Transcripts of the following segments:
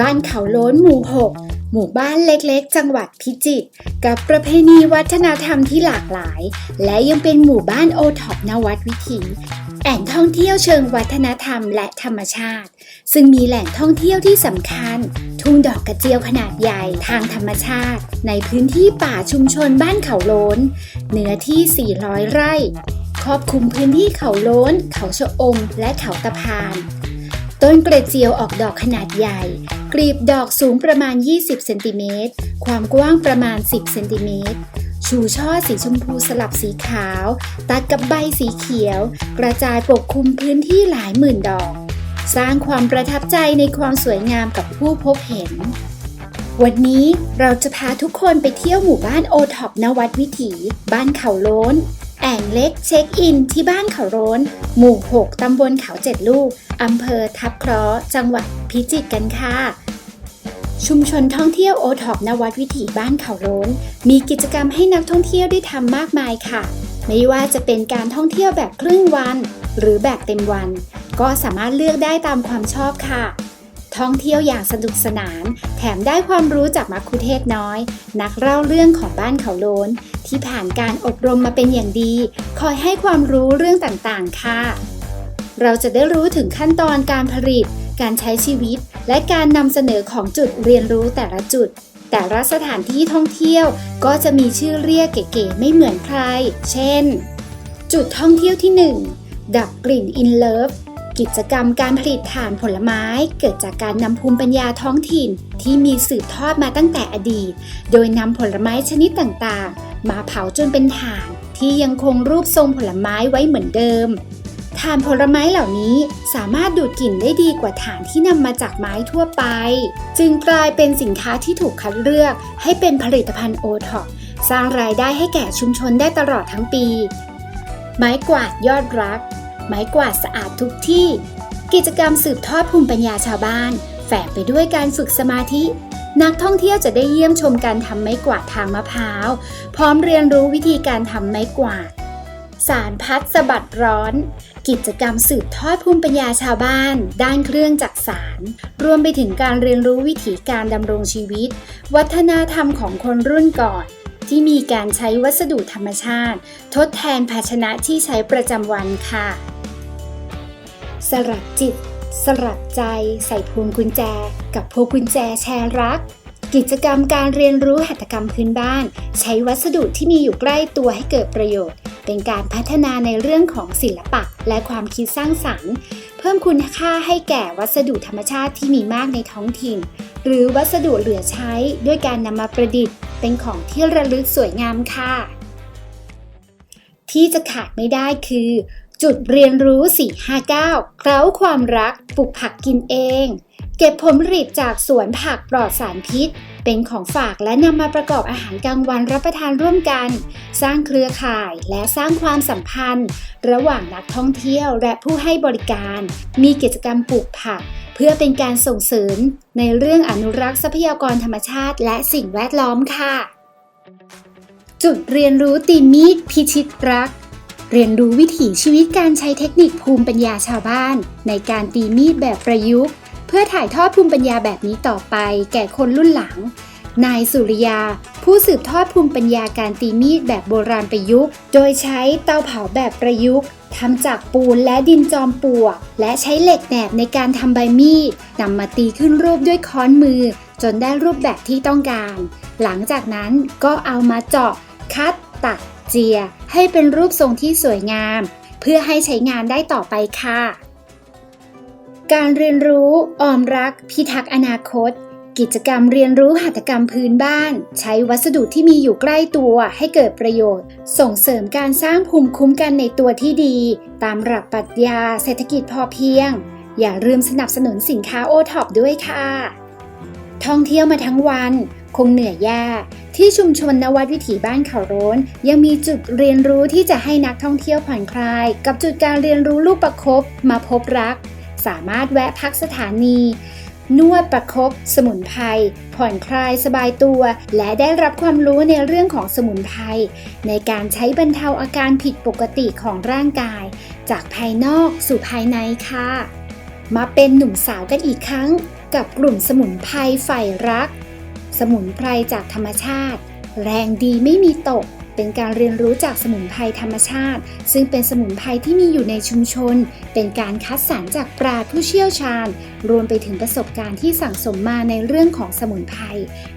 บ้านเขาโล้นหมู่ 6 หมู่บ้านเล็กๆ จังหวัดพิจิตรกับประเพณีวัฒนธรรมที่หลากหลาย และยังเป็นหมู่บ้านโอท็อปนวัดวิถีแหล่งท่องเที่ยวเชิงวัฒนธรรมและธรรมชาติ ซึ่งมีแหล่งท่องเที่ยวที่สำคัญ ทุ่งดอกกระเจียวขนาดใหญ่ทางธรรมชาติ ในพื้นที่ป่าชุมชนบ้านเขาโล้นเนื้อที่ 400 ไร่ รอบคลุมพื้นที่เขาโล้น เขาชะอม และเขาตะพาน ต้นกระเจียวออกดอกขนาดใหญ่ กลีบดอกสูงประมาณ 20 เซนติเมตร ความกว้างประมาณ 10 เซนติเมตร ชูช่อสีชมพูสลับสีขาว ตัดกับใบสีเขียว กระจายปกคลุมพื้นที่หลายหมื่นดอก สร้างความประทับใจในความสวยงามกับผู้พบเห็นวันนี้เราจะพาทุกคนไปเที่ยวหมู่บ้านโอท็อปนวัดวิถี บ้านเขาโล้น แอ่งเล็กเช็คอินที่บ้านเขาโล้น หมู่ 6 ตำบลเขาเจ็ดลูก อำเภอทับเคราะห์จังหวัดพิจิตรกันค่ะ ชุมชนท่องเที่ยวโอท็อปนวัดวิถีบ้านเขาโล้น มีกิจกรรมให้นักท่องเที่ยวได้ทำมากมายค่ะ ไม่ว่าจะเป็นการท่องเที่ยวแบบครึ่งวัน หรือแบบเต็มวัน ก็สามารถเลือกได้ตามความชอบค่ะ ท่องเที่ยวอย่างสนุกสนาน แถมได้ความรู้จากมัคคุเทศน้อย นักเล่าเรื่องของบ้านเขาโลน ที่ผ่านการอบรมมาเป็นอย่างดี คอยให้ความรู้เรื่องต่างๆ ค่ะ เราจะได้รู้ถึงขั้นตอนการผลิต การใช้ชีวิต และการนำเสนอของจุดเรียนรู้แต่ละจุด แต่ละสถานที่ท่องเที่ยว ก็จะมีชื่อเรียกเก๋ๆไม่เหมือนใคร เช่น จุดท่องเที่ยวที่ 1 ดับกลิ่นอินเลิฟ กิจกรรมการผลิตถ่านผลไม้เกิดจากการนำภูมิปัญญาท้องถิ่นที่มีสืบทอดมาตั้งแต่อดีต โดยนำผลไม้ชนิดต่างๆ มาเผาจนเป็นถ่าน ที่ยังคงรูปทรงผลไม้ไว้เหมือนเดิมถ่านผลไม้เหล่านี้สามารถดูดกลิ่นได้ดีกว่าถ่านที่นำมาจากไม้ทั่วไป จึงกลายเป็นสินค้าที่ถูกคัดเลือกให้เป็นผลิตภัณฑ์โอท็อปสร้างรายได้ให้แก่ชุมชนได้ตลอดทั้งปี ไม้กวาดยอดรัก ไม้กวาดสะอาดทุกที่ กิจกรรมสืบทอดภูมิปัญญาชาวบ้าน แฝงไปด้วยการฝึกสมาธิ นักท่องเที่ยวจะได้เยี่ยมชมการทำไม้กวาดทางมะพร้าว พร้อมเรียนรู้วิธีการทำไม้กวาด สารพัดสะบัดร้อน กิจกรรมสืบทอดภูมิปัญญาชาวบ้าน ด้านเครื่องจักสารรวมไปถึงการเรียนรู้วิถีการดำรงชีวิต วัฒนธรรมของคนรุ่นก่อนที่มีการใช้วัสดุธรรมชาติ ทดแทนภาชนะที่ใช้ประจำวันค่ะ สลัดจิต สลัดใจ ใส่พวงกุญแจ กับพวงกุญแจแชร์รัก กิจกรรมการเรียนรู้หัตถกรรมพื้นบ้าน ใช้วัสดุที่มีอยู่ใกล้ตัวให้เกิดประโยชน์ เป็นการพัฒนาในเรื่องของศิลปะ และความคิดสร้างสรรค์ เพิ่มคุณค่าให้แก่วัสดุธรรมชาติที่มีมากในท้องถิ่น หรือวัสดุเหลือใช้ด้วยการนำมาประดิษฐ์ เป็นของที่ระลึกสวยงามค่ะ ที่จะขาดไม่ได้คือ จุดเรียนรู้ 459 เคล้าความรัก ปลูกผักกินเอง เก็บผลผลิตจากสวนผักปลอดสารพิษ เป็นของฝากและนำมาประกอบอาหารกลางวันรับประทานร่วมกัน สร้างเครือข่ายและสร้างความสัมพันธ์ ระหว่างนักท่องเที่ยวและผู้ให้บริการ มีกิจกรรมปลูกผัก เพื่อเป็นการส่งเสริม ในเรื่องอนุรักษ์ทรัพยากรธรรมชาติ และสิ่งแวดล้อมค่ะ จุดเรียนรู้ตีมีดพิชิตรัก เรียนรู้วิถีชีวิตการใช้เทคนิคภูมิปัญญาชาวบ้าน ในการตีมีดแบบประยุกต์ เพื่อถ่ายทอดภูมิปัญญาแบบนี้ต่อไป แก่คนรุ่นหลัง นายสุริยา ผู้สืบทอดภูมิปัญญาการตีมีดแบบโบราณประยุกต์ โดยใช้เตาเผาแบบประยุกต์ทำจากปูนและดินจอมปลวก และใช้เหล็กแหนบในการทำใบมีดนำมาตีขึ้นรูปด้วยค้อนมือ จนได้รูปแบบที่ต้องการ หลังจากนั้นก็เอามาเจาะคัดตัด เจียให้เป็นรูปทรงที่สวยงาม เพื่อให้ใช้งานได้ต่อไปค่ะ การเรียนรู้ ออมรัก พิทักษ์อนาคต กิจกรรมเรียนรู้หัตถกรรมพื้นบ้าน ใช้วัสดุที่มีอยู่ใกล้ตัวให้เกิดประโยชน์ ส่งเสริมการสร้างภูมิคุ้มกันในตัวที่ดี ตามหลักปรัชญาเศรษฐกิจพอเพียง อย่าลืมสนับสนุนสินค้าโอท็อปด้วยค่ะ ท่องเที่ยวมาทั้งวัน คงเหนื่อยยาก ที่ชุมชนนวัดวิถีบ้านเขาโร้น ยังมีจุดเรียนรู้ที่จะให้นักท่องเที่ยวผ่อนคลาย กับจุดการเรียนรู้ลูกประคบมาพบรัก สามารถแวะพักสถานี นวดประคบสมุนไพรผ่อนคลายสบายตัว และได้รับความรู้ในเรื่องของสมุนไพรในการใช้บรรเทาอาการผิดปกติของร่างกาย จากภายนอกสู่ภายในค่ะมาเป็นหนุ่มสาวกันอีกครั้ง กับกลุ่มสมุนไพรฝ่ายรัก สมุนไพรจากธรรมชาติ แรงดีไม่มีตก เป็นการเรียนรู้จากสมุนไพรธรรมชาติ ซึ่งเป็นสมุนไพรที่มีอยู่ในชุมชน เป็นการคัดสรรจากปราชญ์ผู้เชี่ยวชาญ รวมไปถึงประสบการณ์ที่สั่งสมมาในเรื่องของสมุนไพร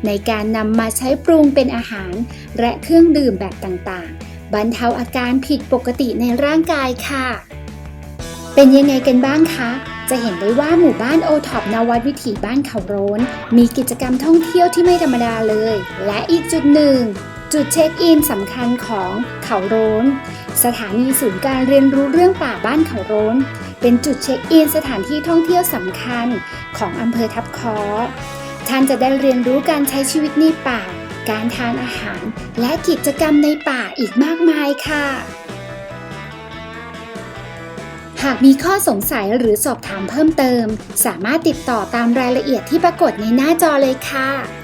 ในการนำมาใช้ปรุงเป็นอาหาร และเครื่องดื่มแบบต่างๆ บรรเทาอาการผิดปกติในร่างกายค่ะ เป็นยังไงกันบ้างคะ จะเห็นได้ว่าหมู่บ้านโอท็อปนวัดวิถีบ้านเขาโรนมีกิจกรรมท่องเที่ยวที่ไม่ธรรมดาเลย และอีกจุดหนึ่ง จุดเช็คอินสำคัญของเขาโรนสถานีศูนย์การเรียนรู้เรื่องป่าบ้านเขาโรนเป็นจุดเช็คอินสถานที่ท่องเที่ยวสำคัญของอำเภอทับคอท่านจะได้เรียนรู้การใช้ชีวิตในป่า การทานอาหาร และกิจกรรมในป่าอีกมากมายค่ะ หากมีข้อสงสัยหรือสอบถามเพิ่มเติม สามารถติดต่อตามรายละเอียดที่ปรากฏในหน้าจอเลยค่ะ